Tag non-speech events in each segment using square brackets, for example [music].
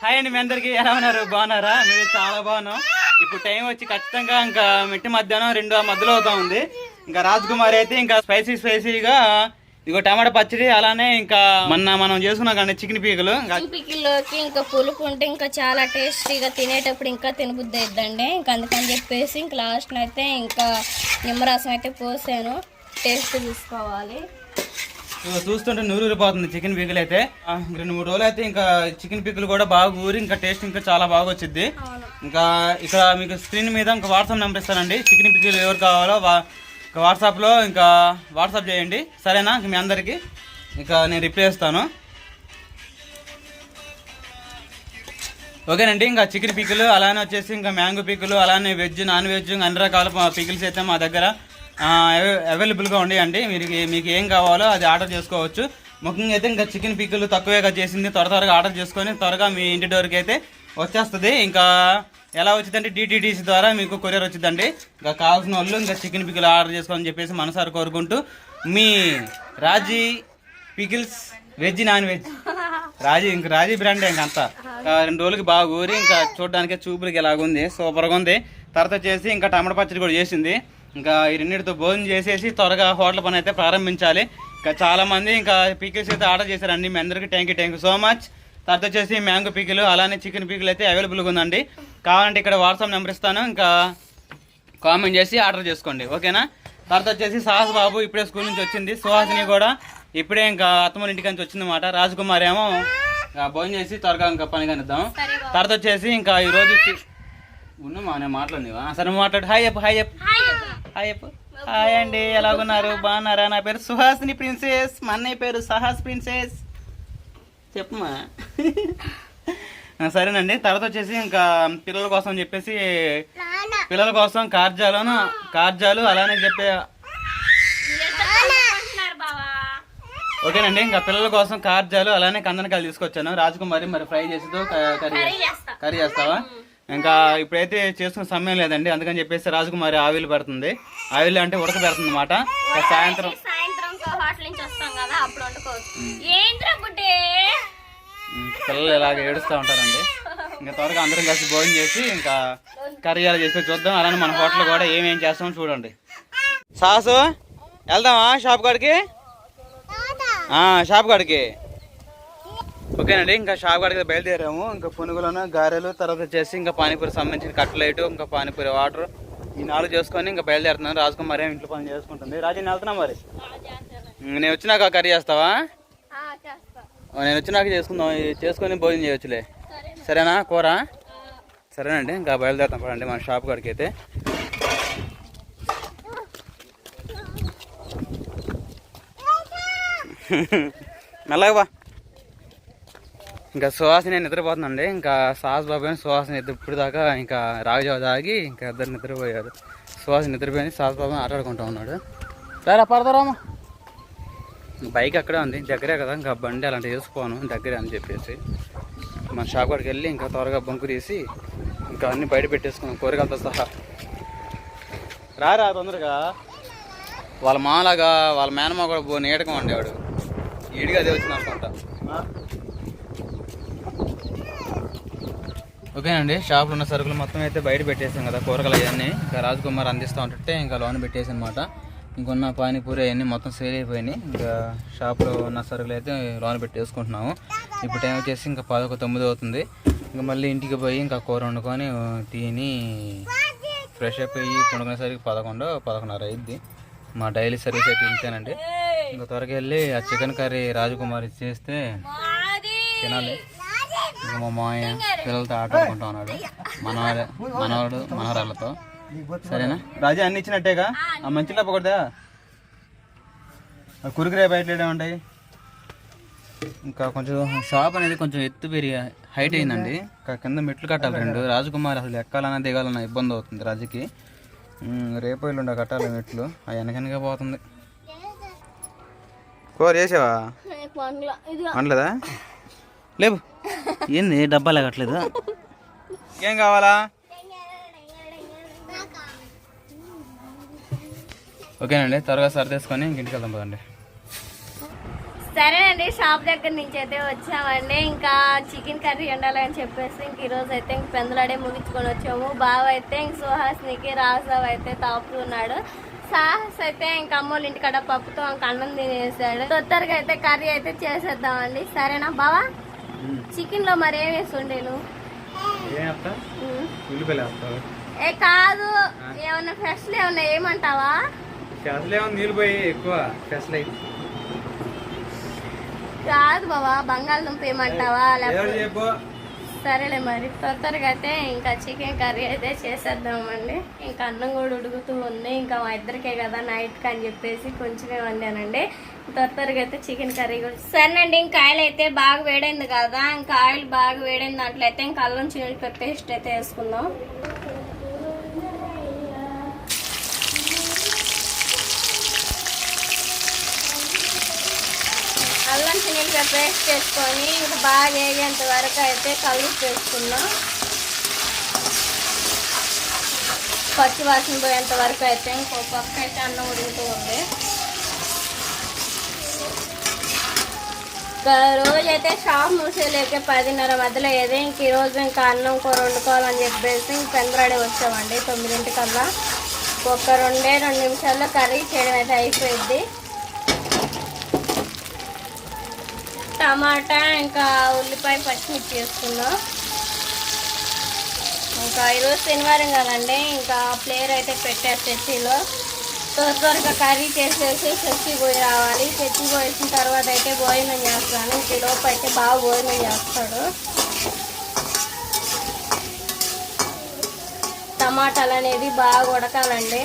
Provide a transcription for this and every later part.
Hi అండి మీ అందరికి ఎలా ఉన్నారు? బాగున్నారా? మీరు చాలా బాగున్నాం. ఇప్పుడు టైం వచ్చి ఖచ్చితంగా ఇంకా మిట్టి మధ్యాహ్నం రెండు మధ్యలో అవుతా ఉంది. ఇంకా రాజ్ కుమార్ అయితే ఇంకా స్పైసీ స్పైసీగా ఇగో టమాటా పచ్చడి అలానే ఇంకా మొన్న మనం చేసుకున్నాం కానీ చికెన్ పీకలు. పీకల్లోకి పికిల్లోకి ఇంకా పులుపు ఉంటే ఇంకా చాలా టేస్టీగా తినేటప్పుడు ఇంకా తినబుద్ది అవుతుందండి ఇంకా అందుకని చెప్పేసి ఇంకా లాస్ట్ అయితే ఇంకా నిమ్మరసం అయితే పోసాను. టేస్ట్ చూసుకోవాలి. చూస్తుంటే నూరూరిపోతుంది చికెన్ పీకలు అయితే. రెండు మూడు రోజులు అయితే ఇంకా చికెన్ పీకలు కూడా బాగా ఊరి ఇంకా టేస్ట్ ఇంకా చాలా బాగా వచ్చింది ఇంకా ఇక్కడ మీకు స్క్రీన్ మీద ఇంకా వాట్సాప్ నెంబర్ ఇస్తానండి. చికెన్ పిక్కలు ఎవరు కావాలో ఇంకా వాట్సాప్లో ఇంకా వాట్సాప్ చేయండి. సరేనా? ఇంక మీ అందరికీ ఇంకా నేను రిప్లై ఇస్తాను. ఓకేనండి ఇంకా చికెన్ పీకులు అలానే వచ్చేసి ఇంకా మ్యాంగో పీకులు అలానే వెజ్ నాన్ వెజ్ అన్ని రకాల పీకుల్స్ అయితే మా దగ్గర. అవైలబుల్గా ఉన్నాయండి మీరు మీకు ఏం కావాలో అది ఆర్డర్ చేసుకోవచ్చు. ముఖ్యంగా అయితే ఇంకా చికెన్ పిక్కులు తక్కువగా చేసింది. త్వర త్వరగా ఆర్డర్ చేసుకొని త్వరగా మీ ఇంటి డోర్కి అయితే వచ్చేస్తుంది. ఇంకా ఎలా వచ్చిందంటే డిటిడిసి ద్వారా మీకు కొరియర్ వచ్చిందండి. ఇంకా కావాల్సిన వాళ్ళు ఇంకా చికెన్ పికిల్ ఆర్డర్ చేసుకోవాలని చెప్పేసి మనసారి కోరుకుంటూ మీ Raji pickles veg non veg? Raji ఇంక రాజీ బ్రాండ్ ఇంక అంతా. ఇంకా రెండు రోజులకి బాగా ఊరి ఇంకా చూడడానికి చూపులకి ఎలాగుంది? సూపర్గా ఉంది. తర్వాత వచ్చేసి ఇంకా టమాటా పచ్చడి కూడా చేసింది. ఇంకా ఈ రెండింటితో భోజనం చేసేసి త్వరగా హోటల్ పని అయితే ప్రారంభించాలి. ఇంకా చాలా మంది ఇంకా పికిల్స్ అయితే ఆర్డర్ చేశారండి. మీ అందరికీ thank you thank you so much తర్వాత వచ్చేసి మ్యాంగో పీకులు అలానే చికెన్ పీకులు అయితే అవైలబుల్గా ఉందండి. కావాలంటే ఇక్కడ వాట్సాప్ నెంబర్ ఇస్తాను. ఇంకా కామెంట్ చేసి ఆర్డర్ చేసుకోండి. ఓకేనా తర్వాత వచ్చేసి సాహస్ బాబు ఇప్పుడే స్కూల్ నుంచి వచ్చింది. సుహాసిని కూడా ఇప్పుడే ఇంకా అత్తమ్మ ఇంటికి నుంచి వచ్చిందన్నమాట. రాజకుమార్ ఏమో భోజనం చేసి త్వరగా ఇంకా పని కనిద్దాం. తర్వాత వచ్చేసి ఇంకా ఈ రోజు చి- ఉన్ను మా నేను మాట్లాడినవా సరే మాట్లాడు. హాయ్ చెప్పు హాయ్ చెప్పు హాయ్ హాయ్ అండి ఎలాగున్నారు? బాగున్నారా? నా పేరు సుహాసిని ప్రిన్సెస్ మా అన్నయ్య పేరు సహాస్ ప్రిన్సెస్. చెప్పమా సరేనండి తర్వాత వచ్చేసి ఇంకా పిల్లల కోసం చెప్పేసి పిల్లల కోసం కార్జాలను కార్జాలు అలానే చెప్పే ఓకేనండి ఇంకా పిల్లల కోసం కార్జాలు అలానే కందనకాయలు తీసుకొచ్చాను. రాజకుమారి మరి ఫ్రై చేసేదో కర్రీ కర్రీ చేస్తావా? ఇంకా ఇప్పుడైతే చేసుకునే సమయం లేదండి. అందుకని చెప్పేసి రాజకుమారి ఆవిలు పెడుతుంది. ఆవిలు అంటే ఉడక పెడుతుంది అనమాట సాయంత్రం పిల్లలు ఇలాగ ఏడుస్తూ ఉంటారండి. ఇంకా త్వరగా అందరం కలిసి భోజనం చేసి ఇంకా కర్రీ అలా చేసి చూద్దాం. అలానే మన హోటల్ కూడా ఏమేం చేస్తామో చూడండి. సాసు వెళ్దామా షాప్ కాడికి? ఆ, షాప్ కాడికి. ఓకేనండి ఇంకా షాప్ కాడికి బయలుదేరాము. ఇంకా పునుగులను గారెలు తర్వాత వచ్చేసి ఇంకా పానీపూరి సంబంధించిన కట్లెట్ ఇంకా పానీపూరి వాటర్ ఈ నాలుగు చేసుకొని ఇంకా బయలుదేరుతున్నాను. రాజకుమారి ఇంట్లో పని చేసుకుంటుంది. రాజు నేను వెళ్తున్నా మరి? నేను వచ్చినాక కర్రీ చేస్తావా? నేను వచ్చినాక చేసుకుందాం. ఇది చేసుకొని భోజనం చేయొచ్చులే. సరేనా? కూర? సరేనండి ఇంకా బయలుదేరుతాం పడండి మన షాప్ కాడికి అయితే. మెల్లగా [laughs] బా ఇంకా సుహాసిని నిద్రపోతుందండి. ఇంకా సాహస్ బాబు అని సుహాసిని నిద్ర ఇప్పుడు దాకా ఇంకా రాగజావ తాగి ఇంకా ఇద్దరు నిద్రపోయారు. సుహాసిని నిద్రపోయింది సాహస్ బాబు ఆటాడుకుంటూ ఉన్నాడు. సరే పడతారామా బైక్ అక్కడే ఉంది దగ్గరే కదా ఇంకా బండి అలాంటివి వేసుకోను దగ్గరే అని చెప్పేసి. మన షాప్ కాడికి వెళ్ళి ఇంకా త్వరగా బంకు తీసి ఇంకా అన్ని బయట పెట్టేసుకున్నాం కూరగాయలతో సహా. రారా తొందరగా. వాళ్ళ మాలాగా వాళ్ళ మేనమా కూడా బో నీడకం ఉండేవాడు ఈడిగా అదే అనుకుంటా. ఓకేనండి షాప్లో ఉన్న సరుకులు మొత్తం అయితే బయట పెట్టేసాం కదా కూరగాయలు అవన్నీ. ఇంకా రాజకుమార్ అందిస్తూ ఉంటుంటే ఇంకా లోన్ పెట్టేసి అనమాట ఇంకొన్న పానీపూరి అవన్నీ మొత్తం సేల్ అయిపోయినాయి. ఇంకా షాప్లో ఉన్న సరుకులు అయితే లోన్ పెట్టేసుకుంటున్నాము. ఇప్పుడు టైం వచ్చేసి ఇంకా పదొక తొమ్మిది అవుతుంది. ఇంకా మళ్ళీ ఇంటికి పోయి ఇంకా కూర వండుకొని తిని ఫ్రెష్ అప్ అయ్యి పండుకునేసరికి పదకొండు పదకొండున్నర అయింది మా డైలీ సర్వీస్ అయితే ఇంతేనండి. ఇంకా త్వరగా వెళ్ళి ఆ చికెన్ కర్రీ రాజకుమార్ చేస్తే తినాలి. ఇంకా మా మామయ్య పిల్లలతో ఆట ఆడుకుంటా ఉన్నాడు. మనవాడు మనవాడు మనవరాళ్ళతో. సరేనా? రాజా అన్ని ఇచ్చినట్టేగా? ఆ మంచి లేపకూడదా ఆ కురుకురే బయట ఉంటాయి? ఇంకా కొంచెం షాప్ అనేది కొంచెం ఎత్తు పెరిగి హైట్ అయిందండి. ఇంకా కింద మెట్లు కట్టాలి రెండు. రాజకుమారి అసలు ఎక్కాలన్నా దిగాలన్నా ఇబ్బంది అవుతుంది రాజుకి. రేపు ఎల్లుండ కట్టాలి మెట్లు. అవి వెనకనగా పోతుంది. కూర చేసావా? అనలేదా లేవు. ఏంది డబ్బాలు కట్టలేదు ఏం కావాలా? ఓకేనండి త్వరగా సర్దేసుకొని ఇంటికి వెళ్దాం పదండి. సరేనండి షాప్ దగ్గర నుంచి అయితే వచ్చామండి. ఇంకా చికెన్ కర్రీ వండాలని చెప్పేసి ఇంక ఈరోజు అయితే ఇంక పెందలాడే ముగించుకొని వచ్చాము. బావ అయితే ఇంక సుహాస్నికి రాజావ్ అయితే తాపుతూ ఉన్నాడు. సాహస్ అయితే ఇంక అమ్మోళ్ళ ఇంటికాడ పప్పుతో ఇంక అన్నం తినేసాడు. తొత్తరగా అయితే కర్రీ అయితే చేసేద్దామండి. సరేనా బావా? చికెన్లో మరి ఏం వేసి ఉండేను ఏం కాదు ఏమన్నా ఫ్రెష్లు ఏమన్నా ఏమంటావా? నీళ్ళు పోయి ఎక్కువ కాదు బావా బంగాళదుంప ఏమంటావా? లేకపోతే సరేలే మరి. తొందరగా అయితే ఇంకా చికెన్ కర్రీ అయితే చేసేద్దామండి. ఇంకా అన్నం కూడా ఉడుకుతూ ఉంది. ఇంకా మా ఇద్దరికే కదా నైట్కి అని చెప్పేసి కొంచెమే వండానండి. తొందరగా అయితే చికెన్ కర్రీ కూడా సరేనండి ఇంకా ఆయిల్ అయితే బాగా వేడైంది కదా. ఇంకా ఆయిల్ బాగా వేడైన దాంట్లో అయితే ఇంకా అల్లం చిన్న పేస్ట్ అయితే వేసుకుందాం. అల్లం చిన్నగా పేస్ట్ చేసుకొని ఇంకా బాగా వేగేంత వరకు అయితే కలిపి వేసుకుందాం పచ్చి వాసన పోయేంత వరకు అయితే ఇంకో పక్క అయితే అన్నం ఉడుకుతూ ఉంది. ఇంకా రోజు అయితే షాప్ మూసేలేక పదిన్నర మధ్యలో ఏదో ఇంక ఈరోజు ఇంకా అన్నం కూర వండుకోవాలని చెప్పేసి ఇంక పెందరాడే వచ్చామండి తొమ్మిదింటికల్లా. ఒక రెండే రెండు నిమిషాల్లో కర్రీ చేయడం అయితే అయిపోయింది టమాటా ఇంకా ఉల్లిపాయ పచ్చిమిర్చి వేసుకున్నాం. ఇంకా ఈరోజు శనివారం కదండి ఇంకా ప్లేయర్ అయితే పెట్టారు చర్చిలో. త్వర త్వరగా కర్రీ చేసేసి చర్చి పోయి రావాలి. చర్చి పోయేసిన తర్వాత అయితే భోజనం చేస్తాను. ఇంక లోపు అయితే బాగా భోజనం చేస్తాడు. టమాటాలు అనేది బాగా ఉడకాలండి.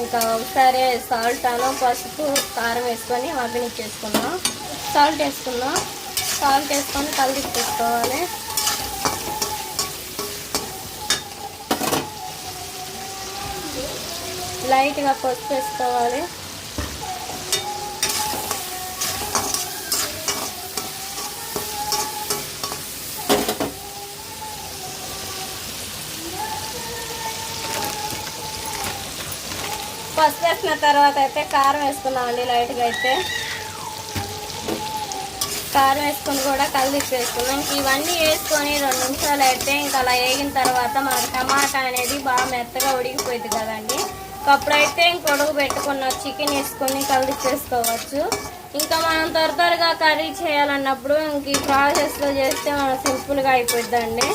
ఇంకా ఒకసారి సాల్ట్ అను పసుపు కారం వేసుకొని మగ్గనిచ్చేసుకుందాం సాల్ట్ వేసుకున్నాం సాల్ట్ వేసుకొని కలిపిచ్చేసుకోవాలి లైట్గా పసుపు వేసుకోవాలి పసుపు వేసిన తర్వాత అయితే కారం వేసుకున్నామండి లైట్గా అయితే. కారం వేసుకొని కూడా కలిపి వేసుకున్నాం ఇవన్నీ వేసుకొని రెండు నిమిషాలు అయితే ఇంకా అలా వేగిన తర్వాత మనకు టమాటా అనేది బాగా మెత్తగా ఉడికిపోయింది కదండి. అప్పుడైతే ఇంక పెట్టుకున్న చికెన్ వేసుకొని కలిపి చేసుకోవచ్చు ఇంకా మనం త్వర త్వరగా కర్రీ చేయాలన్నప్పుడు ఇంక ఈ ప్రాసెస్లో చేస్తే మనం సింపుల్గా అయిపోద్దండి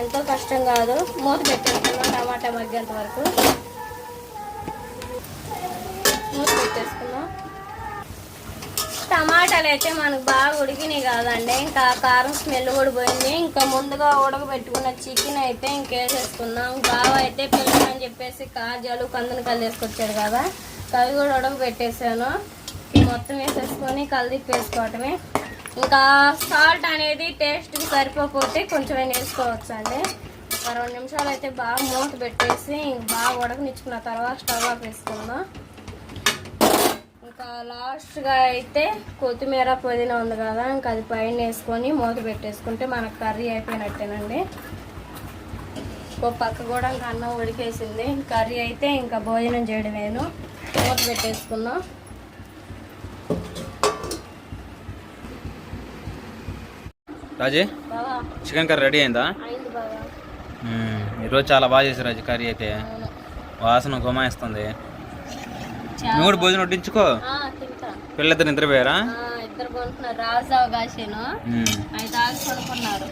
ఎంతో కష్టం కాదు. మూత పెట్టేస్తున్నాం టమాటా మగ్గేంత వరకు. టమాటాలు అయితే మనకు బాగా ఉడికినాయి కాదండి. ఇంకా కారం స్మెల్ కూడా పోయింది. ఇంకా ముందుగా ఉడకబెట్టుకున్న చికెన్ అయితే ఇంకేసేసుకుందాం. బాగా అయితే పిల్లలు అని చెప్పేసి కాజాలు కందులు కలిసేసుకొచ్చాడు కదా. అవి కూడా ఉడకబెట్టేసాను. మొత్తం వేసేసుకొని కలిదిప్పి వేసుకోవటమే ఇంకా సాల్ట్ అనేది టేస్ట్కి సరిపోకపోతే కొంచెం వేసుకోవచ్చు అండి ఒక రెండు నిమిషాలు అయితే బాగా మూత పెట్టేసి బాగా ఉడకనిచ్చుకున్న తర్వాత స్టవ్ ఆఫ్ వేసుకుందాం ఇంకా లాస్ట్గా అయితే కొత్తిమీర పుదీనా ఉంది కదా ఇంకా అది పైన వేసుకొని మూత పెట్టేసుకుంటే మనకు కర్రీ అయిపోయినట్టేనండి. ఒక పక్క కూడా ఇంకా అన్నం ఉడికేసింది. కర్రీ అయితే ఇంకా భోజనం చేయడమేను. మూత పెట్టేసుకుందాం రాజీ చికెన్ కర్రీ రెడీ అయిందా. ఈరోజు చాలా బాగా చేశారు రాజు కర్రీ అయితే. వాసన గుమాయిస్తుంది నువ్వు కూడా భోజనం వడ్డించుకో. పిల్లలిద్దరు నిద్రపోయారా? ఆ, ఇద్దరు కొంటున్నారు రాజు అవకాశను. మ్మ్. అవి తాగి కొనుక్కున్నారు.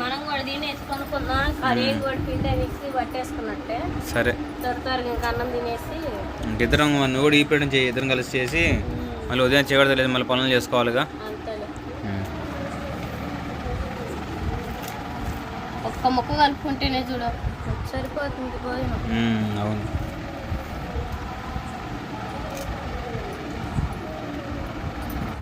మనం కూడా తినేసి కొనుక్కుందాం. కర్రీ కూడా పిండి మిక్సీ పట్టేసుకున్నట్టే. సరే. త్వర త్వరగా ఇంకా అన్నం తినేసి. ఇంకిద్దరం నువ్వు కూడా ఈ పీడ చేయి ఇద్దరం కలిసి చేసి మళ్ళీ ఉదయం చేయకూడదు లేదు మళ్ళీ పనులు చేసుకోవాలిగా. ఒక్క ముక్క కలుపుకుంటేనే చూడ. సరిపోతుంది భోజనం. అవును.